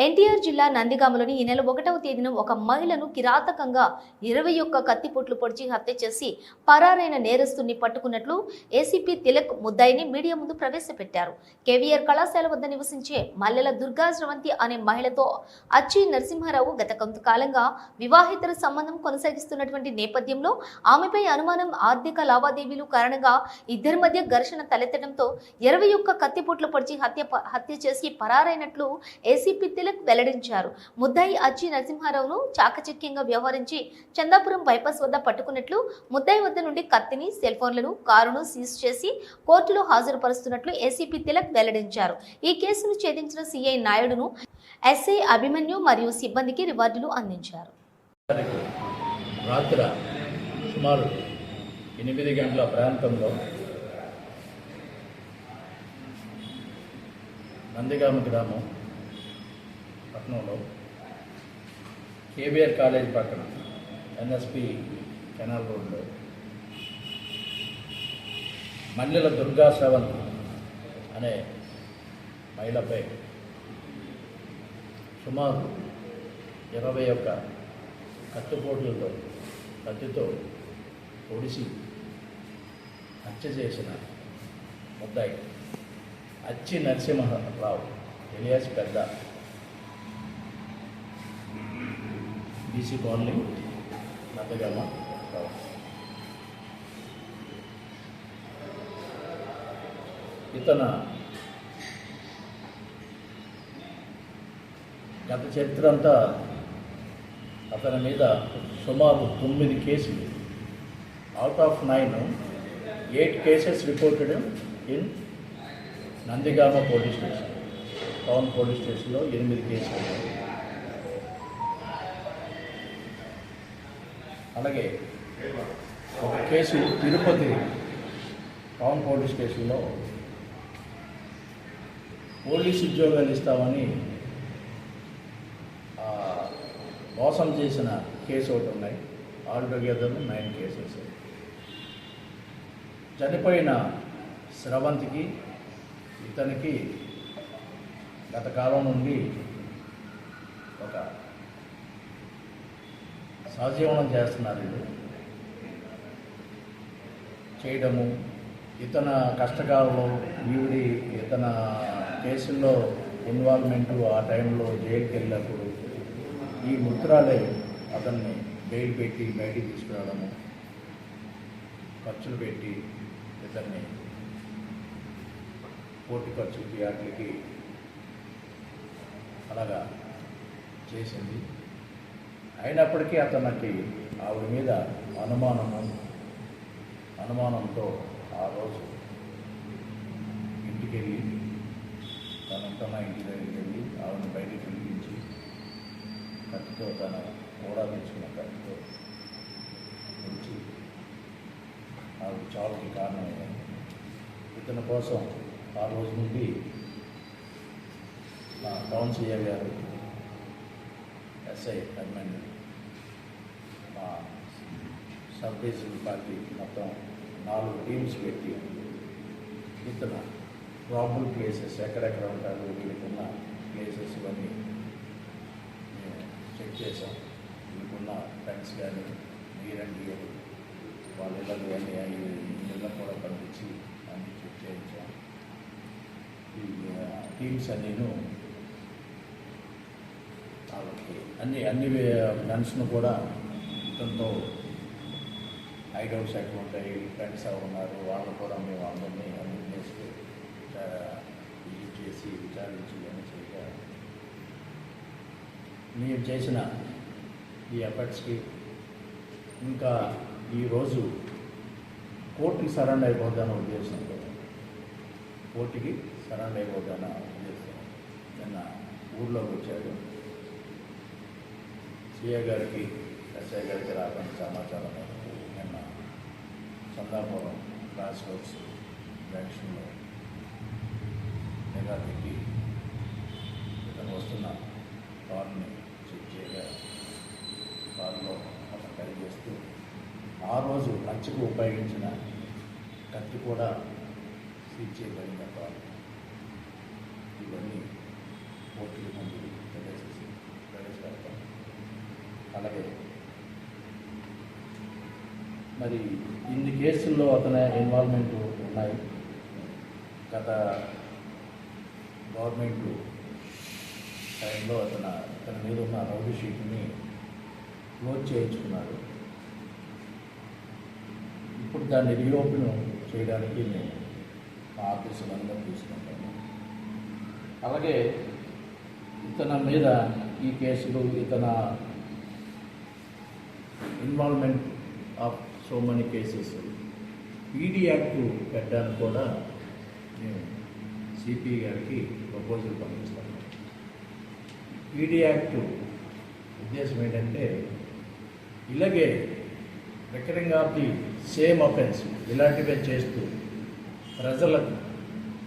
ఎన్టీఆర్ జిల్లా నందిగామలోని ఈ నెల ఒకటవ తేదీన ఒక మహిళను కిరాతకంగా ఇరవై ఒక్క కత్తిపోట్లు పొడిచి హత్య చేసి పరారైన నేరస్తుని పట్టుకున్నట్లు ఏసీపీ తిలక్ ముద్దాయిని మీడియా ముందు ప్రవేశపెట్టారు. కేవీఆర్ కళాశాల వద్ద నివసించే మల్లెల దుర్గాశ్రవంతి అనే మహిళతో అచ్చి నరసింహారావు గత కొంతకాలంగా వివాహేతర సంబంధం కొనసాగిస్తున్నటువంటి నేపథ్యంలో ఆమెపై అనుమానం ఆర్థిక లావాదేవీలు కారణంగా ఇద్దరి మధ్య ఘర్షణ తలెత్తడంతో ఇరవై ఒక్క కత్తిపోట్లు పొడిచి హత్య హత్య చేసి పరారైనట్లు ఏసీపీ తిలక్ వెల్లడించారు. ముద్దాయి అచ్చి నరసింహారావును చాకచక్యంగా వ్యవహరించి చందాపురం బైపాస్ వద్ద పట్టుకున్నట్లు ముద్దాయి వద్ద నుండి కత్తిని సెల్ ఫోన్లను కారును సీజ్ చేసి కోర్టులో హాజరుపరుస్తున్నట్లు ఏసీపీ తిలక్ వెల్లడించారు. ఈ కేసును ఛేదించిన సిఐ నాయుడును ఎస్ఐ అభిమన్యు మరియు సిబ్బందికి రివార్డులు అందించారు. సుమారు ఎనిమిది గంటల ప్రాంతంలో నందిగామ గ్రామం పట్నంలో కేబీఆర్ కాలేజ్ పక్కన ఎన్ఎస్పి కెనాల్ రోడ్లో మల్లెల దుర్గా శ్రవణ్ అనే మహిళపై సుమారు ఇరవై ఒక్క కత్తిపోట్లతో కత్తితో పొడిసి హత్య చేసిన ముద్దాయి అచ్చి నరసింహరావు ఎలియాస్ పెద్ద బీసీ కాలనీ నద్దగామ ఇతన గత చరిత్ర అంతా అతని మీద సుమారు తొమ్మిది కేసులు. Out of nine eight cases reported in Nandigama police station town police స్టేషన్లో ఎనిమిది కేసులు. అలాగే ఒక కేసు తిరుపతి టౌన్ పోలీస్ స్టేషన్లో పోలీస్ ఉద్యోగాలు ఇస్తామని మోసం చేసిన కేసు ఒకటి ఉన్నాయి. Altogether nine cases. చనిపోయిన స్రవంతికి ఇతనికి గత కాలం నుండి ఒక సహజీవనం చేస్తున్నారు వీళ్ళు. చేయడము ఇతన కష్టకాలంలో ఈవిడి ఇతన కేసుల్లో ఇన్వాల్వ్మెంటు ఆ టైంలో జైలుకి వెళ్ళినప్పుడు ఈ ముద్రాలే అతన్ని బెయిల్ పెట్టి బయటికి తీసుకురావడము ఖర్చులు పెట్టి ఇతన్ని కోర్టు ఖర్చులకి వాటికి అలాగా చేసింది. అయినప్పటికీ అతనికి ఆవిడ మీద అనుమానము అనుమానంతో ఆ రోజు ఇంటికి వెళ్ళి తనంతన ఇంటి దగ్గరికి వెళ్ళి ఆవిడని బయటికి పిలిపించి కత్తితో తన కూడా తెచ్చుకున్న కత్తితో ఉంచి ఆవిడ చావుకి కారణమైంది ఇతని కోసం ఆ రోజు నుండి నా టౌన్ సీఏ గారు SI admin sub divisional party మొత్తం నాలుగు టీమ్స్ పెట్టి ఇతను ప్రాబ్లం ప్లేసెస్ ఎక్కడెక్కడ ఉంటారు వీళ్ళకున్న ప్లేసెస్ ఇవన్నీ మేము చెక్ చేసాం వీళ్ళకున్న ఫ్రెండ్స్ కానీ మీరండి వాళ్ళ ఇళ్ళకు కానీ అవి ఇళ్ళకు కూడా పంపించి అన్ని చెక్ చేయించాం. ఈ టీమ్స్ అన్నీను వాళ్ళకి అన్ని అన్ని ఫ్రెండ్స్ను కూడా మొత్తంతో హైడౌట్స్ అటువంటి ఉంటాయి ఫ్రెండ్స్ ఉన్నారు వాళ్ళు కూడా మేము అందరినీ అన్ని చేసి విజిట్ చేసి విచారించి అని చేయగా మేము చేసిన ఈ ఎఫర్ట్స్కి ఇంకా ఈరోజు కోర్టుకి సరెండర్ అయిపోద్దాన ఉద్దేశంతో కోర్టుకి సరెండర్ అయిపోద్దాన ఉద్దేశం నిన్న ఊర్లోకి వచ్చాడు సిఏ గారికి ఎస్ఐ గారికి రాకుండా సమాచారం నిన్న చందాపురం క్లాస్ వర్క్స్ జంక్షన్లో నిఘా పెట్టి ఇతను వస్తున్న కార్ని చెక్ చేయగా కారులో అతను ఖైదు చేస్తూ ఆ రోజు హత్యకు ఉపయోగించిన కత్తి కూడా సీజ్ చేయబడిన కారు ఇవన్నీ కోర్టుల ముందు ప్రదర్శించారు అలాగే మరి ఇన్ని కేసుల్లో అతని ఇన్వాల్వ్మెంట్ ఉన్నాయి. గత గవర్నమెంట్ టైంలో అతను అతని మీద ఉన్న రౌడీ షీట్ని క్లోజ్ చేయించుకున్నారు. ఇప్పుడు దాన్ని రీఓపెన్ చేయడానికి నేను మా ఆఫీసులో అనుమతి తీసుకుంటాను. అలాగే ఇతని మీద ఈ కేసులు ఇతన involvement of so many cases ED act పెట్టడానికి కూడా నేను సిపి గారికి ప్రపోజల్ పంపిస్తాను. ఈడీ యాక్ట్ ఉద్దేశం ఏంటంటే ఇలాగే recurring of the same offence ఇలాంటివే చేస్తూ ప్రజలకు